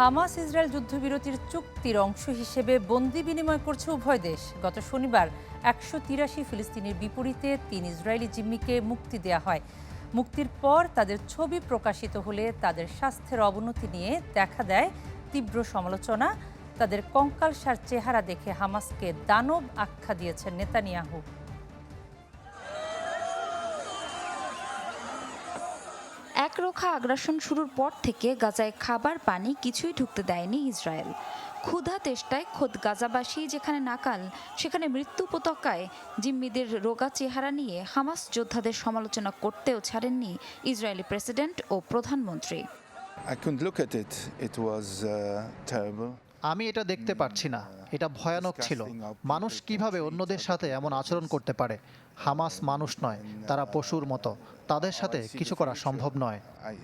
Hamas Israel যুদ্ধবিরতির চুক্তির অংশ হিসেবে বন্দি বিনিময় করছে উভয় দেশ। গত শনিবার একশো তিরাশি ফিলিস্তিনির বিপরীতে তিন ইসরায়েলি জিম্মিকে মুক্তি দেয়া হয়। মুক্তির পর তাদের ছবি প্রকাশিত হলে তাদের স্বাস্থ্যের অবনতি নিয়ে দেখা দেয় তীব্র সমালোচনা। তাদের কঙ্কালসার চেহারা দেখে হামাসকে দানব আখ্যা দিয়েছেন নেতানিয়াহু। একরোখা আগ্রাসন শুরুর পর থেকে গাজায় খাবার, পানি কিছুই ঢুকতে দেয়নি ইসরায়েল। ক্ষুধা তেষ্টায় খোদ গাজাবাসী যেখানে নাকাল, সেখানে মৃত্যু উপত্যকায় জিম্মিদের রোগা চেহারা নিয়ে হামাস যোদ্ধাদের সমালোচনা করতেও ছাড়েননি ইসরায়েলি প্রেসিডেন্ট ও প্রধানমন্ত্রী. আমি এটা দেখতে পারছি না। এটা ভয়ানক ছিল। মানুষ কীভাবে অন্যদের সাথে এমন আচরণ করতে পারে? হামাস মানুষ নয় তারা পশুর মতো। তাদের সাথে কিছু করা সম্ভব নয়। I,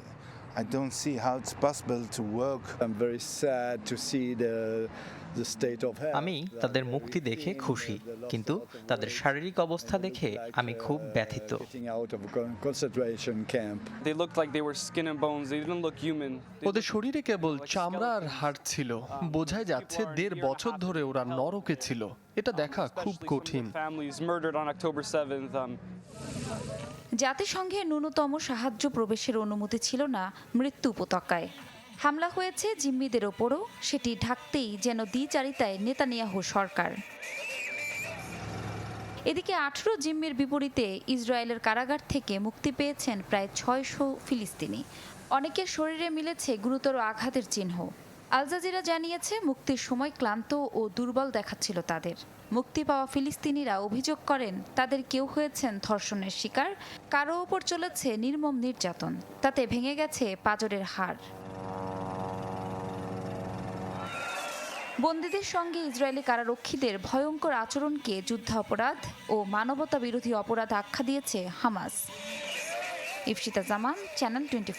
I don't see how it's possible to work. I'm very sad to see the আমি তাদের মুক্তি দেখে খুশি কিন্তু তাদের শারীরিক অবস্থা দেখে আমি খুব ব্যথিত। ওদের শরীরে কেবল চামড়া আর হাড় ছিল। বোঝাই যাচ্ছে দেড় বছর ধরে ওরা নরকে ছিল। এটা দেখা খুব কঠিন। জাতিসংঘের ন্যূনতম সাহায্য প্রবেশের অনুমতি ছিল না মৃত্যু উপত্যকায়। হামলা হয়েছে জিম্মিদের ওপরও, সেটি ঢাকতেই যেন দ্বিচারিতায় নেতানিয়াহু সরকার। এদিকে আঠেরো জিম্মির বিপরীতে ইসরায়েলের কারাগার থেকে মুক্তি পেয়েছেন প্রায় ছয়শো ফিলিস্তিনি। অনেকের শরীরে মিলেছে গুরুতর আঘাতের চিহ্ন। আল জাজিরা জানিয়েছে, মুক্তির সময় ক্লান্ত ও দুর্বল দেখাচ্ছিল তাদের। মুক্তি পাওয়া ফিলিস্তিনিরা অভিযোগ করেন, তাদের কেউ হয়েছেন ধর্ষণের শিকার, কারও ওপর চলেছে নির্মম নির্যাতন, তাতে ভেঙে গেছে পাজরের হাড়। বন্দীদের সঙ্গে ইসরায়েলি কারারক্ষীদের ভয়ঙ্কর আচরণকে যুদ্ধাপরাধ ও মানবতা বিরোধী অপরাধ আখ্যা দিয়েছে Hamas. Ifsita Zaman, channel twenty